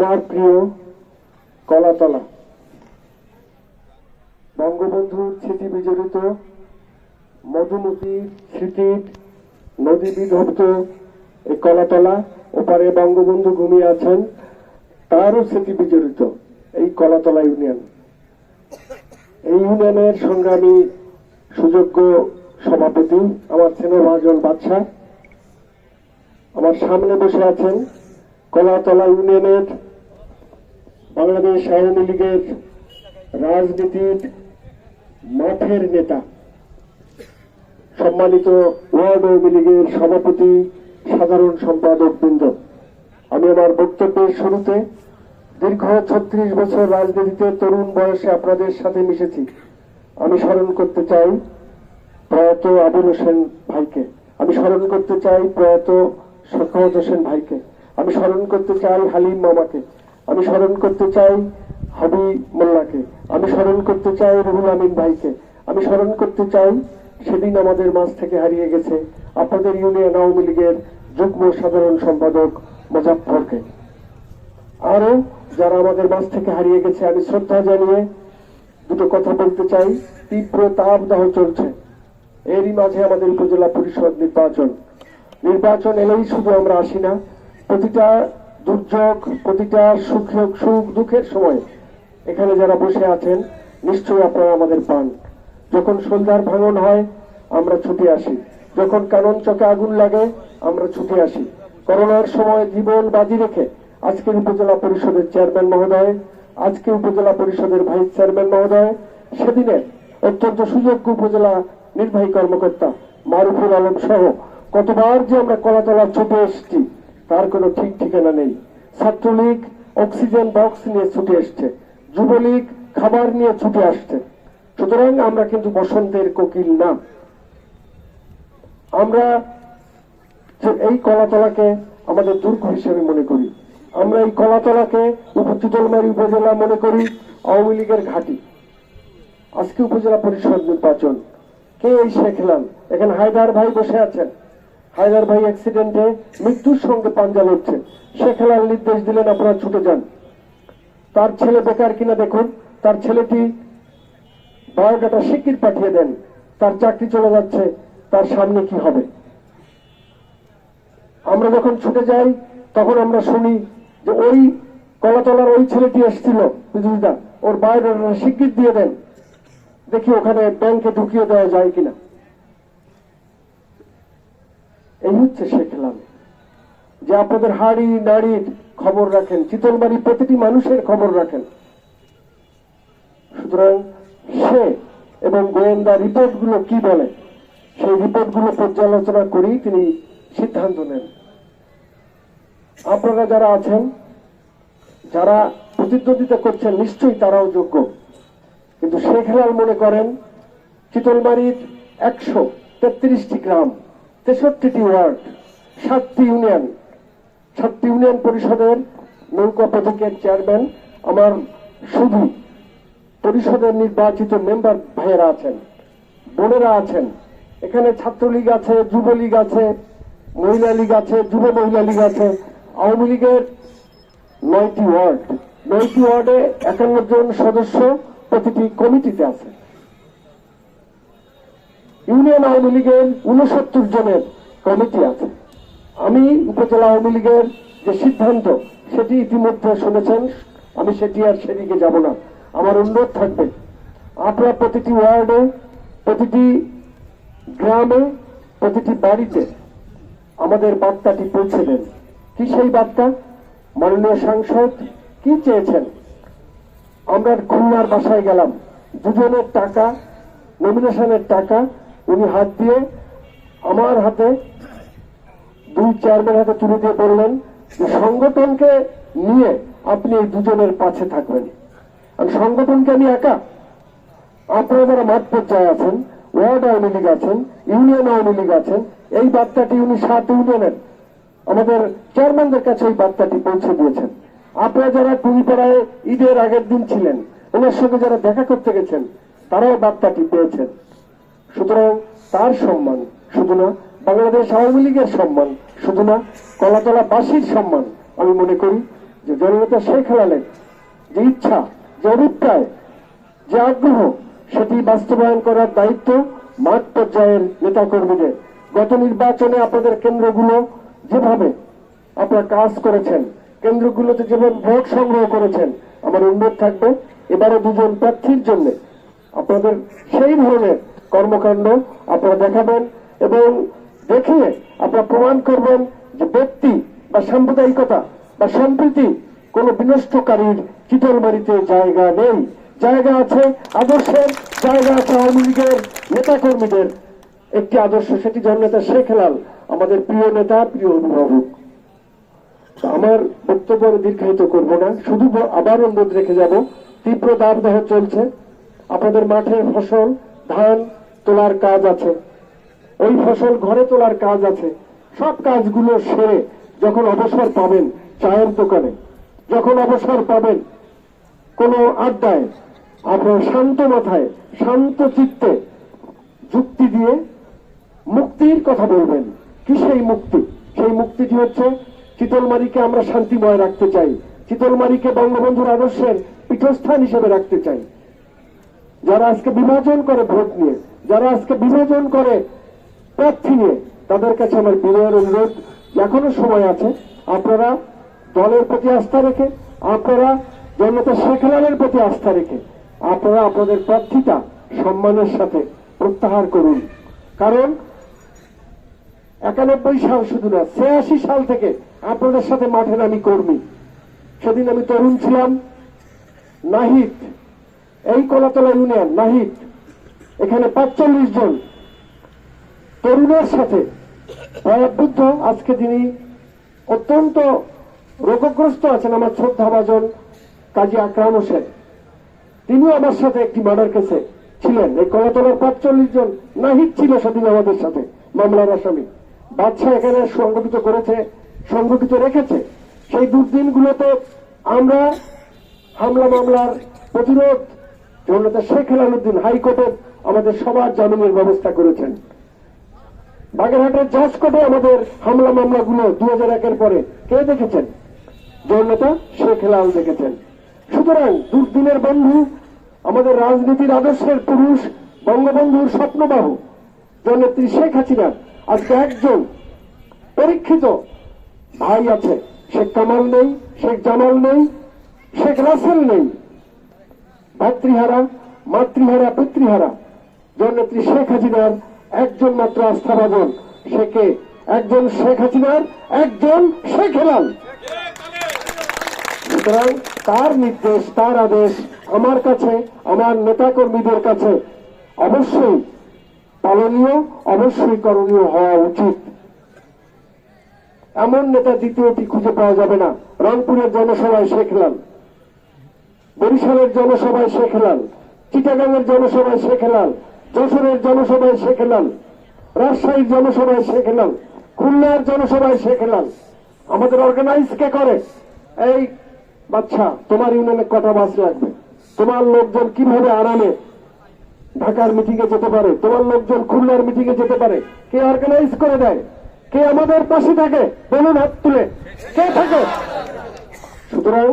আমার প্রিয় কলাতলা। বঙ্গবন্ধুর স্মৃতি বিজড়িত মধুমতির স্মৃতির নদী বিধব্ত এই কলাতলা, ওপারে বঙ্গবন্ধু ঘুমিয়ে আছেন, তারও স্মৃতি বিজড়িত এই কলাতলা ইউনিয়ন। এই ইউনিয়নের সংগ্রামী সুযোগ্য সভাপতি, আমার স্নেহভাজন বাদশাহ আমার সামনে বসে আছেন কলাতলা ইউনিয়নের বাংলাদেশ আওয়ামী লীগের রাজনীতির মাঠের নেতা। সম্মানিত ওয়ার্ড আওয়ামী লীগের সভাপতি, সাধারণ সম্পাদক বৃন্দ। আমি আমার বক্তব্যের শুরুতে দীর্ঘ ছত্রিশ বছর রাজনীতিতে তরুণ বয়সে আপনাদের সাথে মিশেছি। আমি স্মরণ করতে চাই প্রয়াত আবুল হোসেন ভাইকে। আমি স্মরণ করতে চাই প্রয়াত সখাওয়াত হোসেন ভাইকে। আমি স্মরণ করতে চাই হালিম মামাকে। আমি স্মরণ করতে চাই হাবি মোল্লাকে। আমি স্মরণ করতে চাই রুহুল আমিন ভাইকে। আমি স্মরণ করতে চাই সেদিন আমাদের মাঝ থেকে হারিয়ে গেছে আপনাদের ইউনিয়ন আওয়ামী লীগের যুগ্ম সাধারণ সম্পাদক মোজাফরকে আরও যারা আমাদের মাঝ থেকে হারিয়ে গেছে, আমি শ্রদ্ধা জানিয়ে দুটো কথা বলতে চাই। তীব্র তাপ তাপদাহ চলছে। এরই মাঝে আমাদের উপজেলা পরিষদ নির্বাচন। নির্বাচন এলেই শুধু আমরা আসি না, প্রতিটা দুর্যোগ প্রতিটা সুখ সুখ, দুঃখের সময় এখানে যারা বসে আছেন, নিশ্চয়ই আপনারা আমাদের পান। যখন সন্ধ্যার ভাঙন হয়, আমরা ছুটে আসি। যখন কানন চকে আগুন লাগে, আমরা ছুটে আসি। করোনার সময় জীবন বাজি রেখে আজকের উপজেলা পরিষদের চেয়ারম্যান মহোদয়, আজকে উপজেলা পরিষদের ভাইস চেয়ারম্যান মহোদয়, সেদিনে অত্যন্ত সুযোগ্য উপজেলা নির্বাহী কর্মকর্তা মারুফুল আলম সহ কতবার যে আমরা কলাতলা ছুটে এসেছি। তার কোনো ঠিক ঠিকানা নেই। ছাত্রলীগ অক্সিজেন বক্স নিয়ে ছুটে এসছে। যুবলীগ খাবার নিয়ে ছুটে আসছে। সুতরাং আমরা কিন্তু বসন্তের কোকিল না। আমরা এই কলাতলাকে আমাদের দুর্গ হিসেবে মনে করি। আমরা এই কলাতলাকে উপচিতলমারি উপজেলা মনে করি, আওয়ামী লীগের ঘাঁটি। আজকে উপজেলা পরিষদ নির্বাচন। কে এই শেখলাম এখানে হায়দার ভাই বসে আছেন। হায়দার ভাই অ্যাক্সিডেন্টে মৃত্যুর সঙ্গে পাঞ্জা লড়ছে। শেখলাল নির্দেশ দিলেন, আপনারা ছুটে যান। তার ছেলে বেকার কিনা দেখুন। তার ছেলেটি বায়োডাটা শিগগির পাঠিয়ে দেন। তার চাকরি চলে যাচ্ছে। তার সামনে কি হবে? আমরা যখন ছুটে যাই, তখন আমরা শুনি যে ওই কলাতলার ওই ছেলেটি এসেছিল। বিজুলিদা ওর বায়োডাটা শিগগির দিয়ে দেন। দেখি ওখানে ব্যাংকে ঢুকিয়ে দেওয়া যায় কিনা। এই হচ্ছে শেখলাম যে আপনাদের হাড়ি নাড়ির খবর রাখেন, চিতলবাড়ি প্রতিটি মানুষের খবর রাখেন। সুতরাং সে এবং গোয়েন্দা রিপোর্টগুলো কি বলে, সেই রিপোর্টগুলো পর্যালোচনা করেই তিনি সিদ্ধান্ত নেন। আপনারা যারা আছেন, যারা প্রতিদ্বন্দ্বিতা করছেন, নিশ্চয়ই তারাও যোগ্য। কিন্তু শেখলাল মনে করেন চিতলমারির একশো তেত্রিশটি গ্রাম তেষট্টিটি ওয়ার্ড, সাতটি ইউনিয়ন। সাতটি ইউনিয়ন পরিষদের নৌকা পথকের চেয়ারম্যান আমার শুধু পরিষদের নির্বাচিত মেম্বার ভাইয়েরা আছেন, বোনেরা আছেন। এখানে ছাত্রলীগ আছে, যুবলীগ আছে, মহিলা লীগ আছে, যুব মহিলা লীগ আছে। আওয়ামী লীগের নয়টি ওয়ার্ড। নয়টি ওয়ার্ডে একান্ন জন সদস্য প্রতিটি কমিটিতে আছে। ইউনিয়ন আওয়ামী লীগের উনসত্তর জনের কমিটি আছে। আমি উপজেলা আওয়ামী লীগের যে সিদ্ধান্ত, সেটি ইতিমধ্যে শুনেছেন। আমি সেটি আর সেদিকে যাব না। আমার অনুরোধ থাকবে, আপনারা প্রতিটি ওয়ার্ডে, প্রতিটি গ্রামে, প্রতিটি বাড়িতে আমাদের বার্তাটি পৌঁছে দেন। কি সেই বার্তা? মাননীয় সাংসদ কি চেয়েছেন? আমরা খুলনার বাসায় গেলাম। দুজনের টাকা নমিনেশনের টাকা উনি হাত দিয়ে আমার হাতে দুই চেয়ারম্যান হাতে তুলে দিয়ে বললেন সংগঠনকে নিয়ে আপনি এই দুজনের পাশে থাকবেন। সংগঠনকে আমি একা। আপনারা যারা মাঠ পর্যায়ে আছেন, ওয়ার্ড আওয়ামী লীগ আছেন, ইউনিয়ন আওয়ামী লীগ আছেন, এই বার্তাটি উনি সাত ইউনিয়নের আমাদের চেয়ারম্যানদের কাছে এই বার্তাটি পৌঁছে দিয়েছেন। আপনারা যারা টুঙ্গিপাড়ায় ঈদের আগের দিন ছিলেন, ওনার সঙ্গে যারা দেখা করতে গেছেন, তারাও বার্তাটি পেয়েছেন। সুতরাং তার সম্মান শুধু না বাংলাদেশ আওয়ামী লীগের সম্মান শুধু না কলাতলা বাসীর সম্মান। আমি মনে করি যে জননেতা শেখ হেলালের যে ইচ্ছা, যে অভিপ্রায়, যে আগ্রহ, সেটি বাস্তবায়ন করার দায়িত্ব মাঠ পর্যায়ের নেতাকর্মীদের। গত নির্বাচনে আপনাদের কেন্দ্রগুলো যেভাবে আপনারা কাজ করেছেন, কেন্দ্রগুলোতে যেভাবে ভোট সংগ্রহ করেছেন, আমার অনুরোধ থাকবে এবারে দুজন প্রার্থীর জন্য। আপনাদের সেই ধরনের কর্মকাণ্ড আপনারা দেখাবেন এবং দেখিয়ে আপনারা প্রমাণ করবেন যে ব্যক্তি বা সাম্প্রদায়িকতা বা সম্প্রীতি কোন বিনষ্টকারীর চিতলবাড়িতে জায়গা নেই। জায়গা আছে আদর্শের, জায়গা আছে আওয়ামী লীগের নেতাকর্মীদের। একটি আদর্শ সেটি জননেতা শেখ হেলাল, আমাদের প্রিয় নেতা, প্রিয় অভিভাবক। আমার বক্তব্য আমি দীর্ঘায়িত করব না, শুধু আবার অনুরোধ রেখে যাব, তীব্র দাবদাহ চলছে। আপনাদের মাঠের ফসল, ধান তোলার কাজ আছে। ওই ফসল ঘরে তোলার কাজ আছে। সব কাজগুলো সেরে যখন অবসর পাবেন চায়ের দোকানে, যখন অবসর পাবেন কোনো আড্ডায়, আপনার শান্ত মাথায়, শান্ত চিত্তে যুক্তি দিয়ে মুক্তির কথা বলবেন। কি সেই মুক্তি? সেই মুক্তিটি হচ্ছে চিতলমারিকে আমরা শান্তিময় রাখতে চাই। চিতলমারিকে বঙ্গবন্ধুর আদর্শের পীঠস্থান হিসেবে রাখতে চাই। যারা আজকে বিভাজন করে ভোট নিয়ে, যারা আজকে বিভাজন করে প্রার্থী নিয়ে, তাদের কাছে আমার বিনয়ের অনুরোধ, এখনও সময় আছে, আপনারা দলের প্রতি আস্থা রেখে, আপনারা জনতা শেখ প্রতি আস্থা রেখে, আপনারা আপনাদের প্রার্থীটা সম্মানের সাথে প্রত্যাহার করুন। কারণ একানব্বই সাল শুধু না, ছিয়াশি সাল থেকে আপনাদের সাথে মাঠে আমি কর্মী। সেদিন আমি তরুণ ছিলাম, নাহিদ। এই কলাতলা ইউনিয়ন নাহিদ এখানে পাঁচচল্লিশ জন তরুণের সাথে বৃদ্ধ আজকে তিনি অত্যন্ত রোগগ্রস্ত আছেন আমার শ্রদ্ধাভাজন কাজী আকরাম হোসেন। তিনিও আমার সাথে একটি মার্ডার কেসে ছিলেন। এই কলাতলার পাঁচচল্লিশ জন নাহিদ ছিল সেদিন আমাদের সাথে, মামলার আসামি। বাদশাহ এখানে সংগঠিত করেছে, সংগঠিত রেখেছে। সেই দুর্দিনগুলোতে আমরা হামলা মামলার প্রতিরোধ জনতা শেখ হেলালুদ্দিন হাইকোর্টের আমাদের সবার জামিনের ব্যবস্থা করেছেন। বাগেরহাটের জাজ কোর্টে আমাদের হামলা মামলাগুলো দু হাজার একের পরে কে দেখেছেন? জননেতা শেখ হেলাল দেখেছেন। সুতরাং দুর্দিনের বন্ধু, আমাদের রাজনীতির আদর্শের পুরুষ, বঙ্গবন্ধুর স্বপ্নবাহু, জননেত্রী শেখ হাসিনা আজকে একজন পরীক্ষিত ভাই আছে। শেখ কামাল নেই, শেখ জামাল নেই, শেখ রাসেল নেই। ভাতৃহারা, মাতৃহারা, পিতৃহারা। জননেত্রী শেখ হাসিনার একজন মাত্র আস্থাভাজন শেখে। একজন শেখ হাসিনার, একজন শেখ হেলাল। সুতরাং তার নির্দেশ, তার আদেশ আমার কাছে, আমার নেতাকর্মীদের কাছে অবশ্যই পালনীয়, অবশ্যই করণীয় হওয়া উচিত। এমন নেতা দ্বিতীয়টি খুঁজে পাওয়া যাবে না। রংপুরের জনসভায় শেখ হেলাল। বরিশালের জনসভায় শেখ হেলাল, চিটাগাংয়ের জনসভায় শেখ হেলাল, যশোরের জনসভায় শেখ হেলাল, রাজশাহীর জনসভায় শেখ হেলাল, খুলনার জনসভায় শেখ হেলাল। আমাদের অর্গানাইজ কে করে? এই বাচ্চা, তোমার ইউনিয়নে কটা বাস লাগবে? তোমার লোকজন কীভাবে আরামে ঢাকার মিটিং এ যেতে পারে? তোমার লোকজন খুলনার মিটিং এ যেতে পারে? কে অর্গানাইজ করে দেয়? কে আমাদের পাশে থাকে? বলুন হাত তুলে। কে থাকে? সুতরাং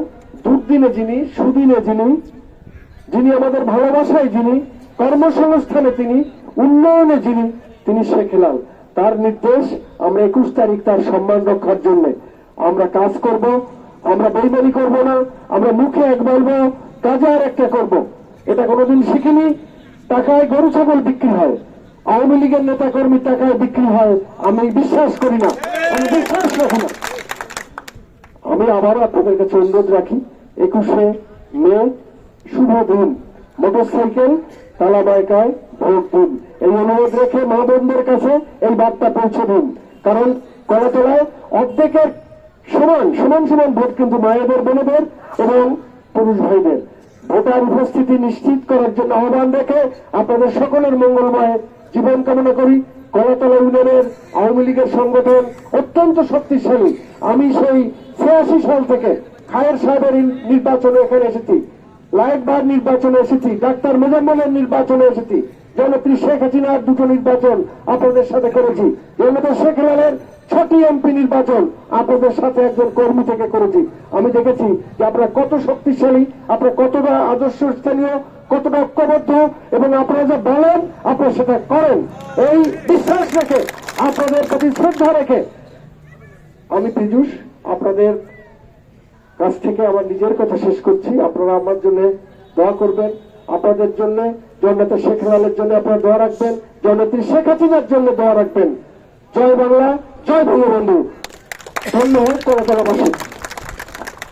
দুর্দিনে যিনি, সুদিনে যিনি যিনি আমাদের ভালোবাসায় যিনি, কর্মসংস্থানে তিনি, উন্নয়নে যিনি, তিনি শেখ হেলাল। তার নির্দেশ আমরা একুশ তারিখ তার সম্মান রক্ষার জন্য। আমরা কাজ করব, আমরা বেইমানি করব না, আমরা মুখে এক বলব কাজে আর একটা করব। এটা কোনোদিন শিখিনি। টাকায় গরু, ছাগল বিক্রি হয়। আওয়ামী লীগের নেতা কর্মীর টাকায় বিক্রি হয়। আমি বিশ্বাস করি না। আমি বিশ্বাস রাখি না। আমি আবারও আপনাদের কাছে অনুরোধ রাখি। একুশে মে, শুভ দিন। মোটরসাইকেল, তালাবাইকায় ভোট দিন। এই অনুরোধ রেখে মা বোনদের কাছে এই বার্তা পৌঁছে দিন। কারণ কলাতলায় অর্ধেকের সমান সমান সমান ভোট কিন্তু মায়েদের, বোনেদের এবং পুরুষ ভাইদের। ভোটার উপস্থিতি নিশ্চিত করার জন্য আহ্বান রেখে আপনাদের সকলের মঙ্গলময় জীবন কামনা করি। কলাতলা ইউনিয়নের আওয়ামী লীগের সংগঠন অত্যন্ত শক্তিশালী। আমি সেই ছিয়াশি সাল থেকে খায়ের সাহেবের নির্বাচনে এখানে এসেছি। লাইটবার নির্বাচনে এসেছি, ডাক্তার মোজাম্মলের নির্বাচনে এসেছি। জনপ্রিয় শেখ হাসিনার দুটো নির্বাচন আপনাদের সাথে করেছি। জনতা শেখ হেলালের ছটি এমপি নির্বাচন আপনাদের সাথে একজন কর্মী থেকে করেছি। আমি দেখেছি যে আপনারা কত শক্তিশালী, আপনারা কতটা আদর্শ স্থানীয়, কতটা ঐক্যবদ্ধ, এবং আপনারা যা বলেন, আপনারা সেটা করেন। এই বিশ্বাস রেখে, আপনাদের প্রতি শ্রদ্ধা রেখে, আমি পীযুষ, আপনাদের কাছ থেকে আমার নিজের কথা শেষ করছি। আপনারা আমার জন্য দোয়া করবেন। আপনাদের জন্য জননেতা শেখ হেলালের জন্য আপনারা দোয়া রাখবেন। জননেত্রী শেখ হাসিনার জন্য দোয়া রাখবেন। জয় বাংলা, জয় বঙ্গবন্ধু। ধন্যবাদ কলকাতাবাসী